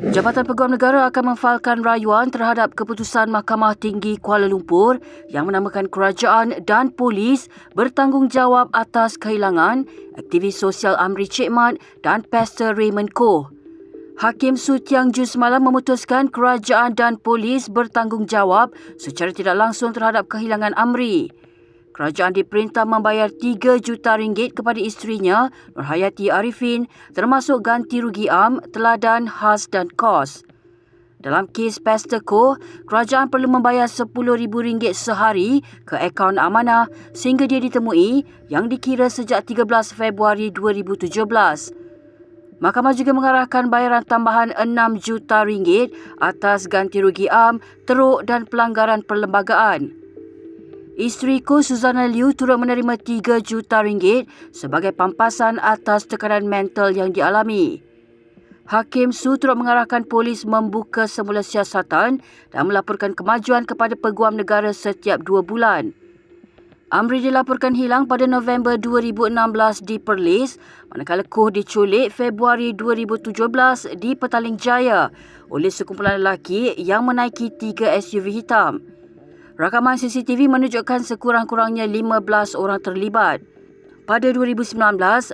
Jabatan Peguam Negara akan memfailkan rayuan terhadap keputusan Mahkamah Tinggi Kuala Lumpur yang menamakan kerajaan dan polis bertanggungjawab atas kehilangan aktivis sosial Amri Cik Mat dan Pastor Raymond Koh. Hakim Su Tiang Ju semalam memutuskan kerajaan dan polis bertanggungjawab secara tidak langsung terhadap kehilangan Amri. Kerajaan diperintah membayar 3 juta ringgit kepada isterinya, Nurhayati Arifin, termasuk ganti rugi am, teladan, khas dan kos. Dalam kes Pastor Ko, kerajaan perlu membayar RM10,000 sehari ke akaun amanah sehingga dia ditemui yang dikira sejak 13 Februari 2017. Mahkamah juga mengarahkan bayaran tambahan 6 juta ringgit atas ganti rugi am, teruk dan pelanggaran perlembagaan. Isteriku Suzana Liu turut menerima 3 juta ringgit sebagai pampasan atas tekanan mental yang dialami. Hakim Su turut mengarahkan polis membuka semula siasatan dan melaporkan kemajuan kepada peguam negara setiap dua bulan. Amri dilaporkan hilang pada November 2016 di Perlis, manakala Koh diculik Februari 2017 di Petaling Jaya oleh sekumpulan lelaki yang menaiki tiga SUV hitam. Rakaman CCTV menunjukkan sekurang-kurangnya 15 orang terlibat. Pada 2019,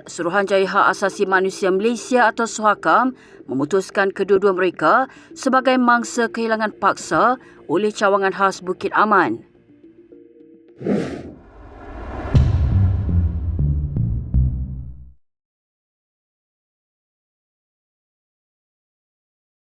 Suruhanjaya Hak Asasi Manusia Malaysia atau SUHAKAM memutuskan kedua-dua mereka sebagai mangsa kehilangan paksa oleh cawangan khas Bukit Aman.